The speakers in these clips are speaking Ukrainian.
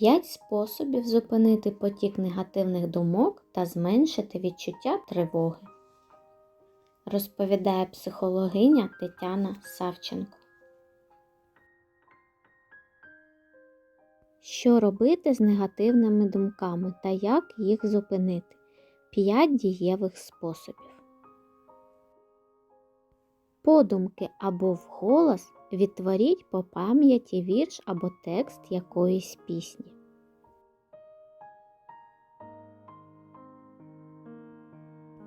5 способів зупинити потік негативних думок та зменшити відчуття тривоги. Розповідає психологиня Тетяна Савченко. Що робити з негативними думками та як їх зупинити? 5 дієвих способів. Подумки або вголос відтворіть по пам'яті вірш або текст якоїсь пісні.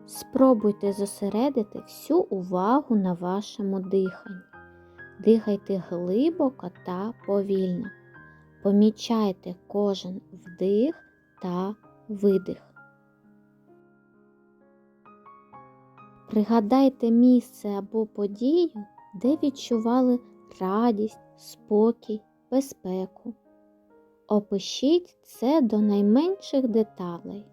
Спробуйте зосередити всю увагу на вашому диханні. Дихайте глибоко та повільно. Помічайте кожен вдих та видих. Пригадайте місце або подію, де відчували радість, спокій, безпеку. Опишіть це до найменших деталей.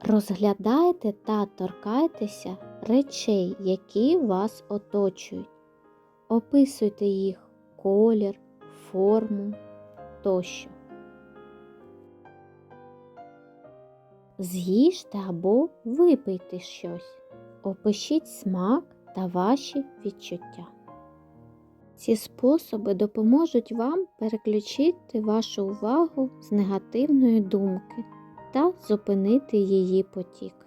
Розглядайте та торкайтеся речей, які вас оточують. Описуйте їх колір, форму тощо. З'їжте або випийте щось. Опишіть смак та ваші відчуття. Ці способи допоможуть вам переключити вашу увагу з негативної думки та зупинити її потік.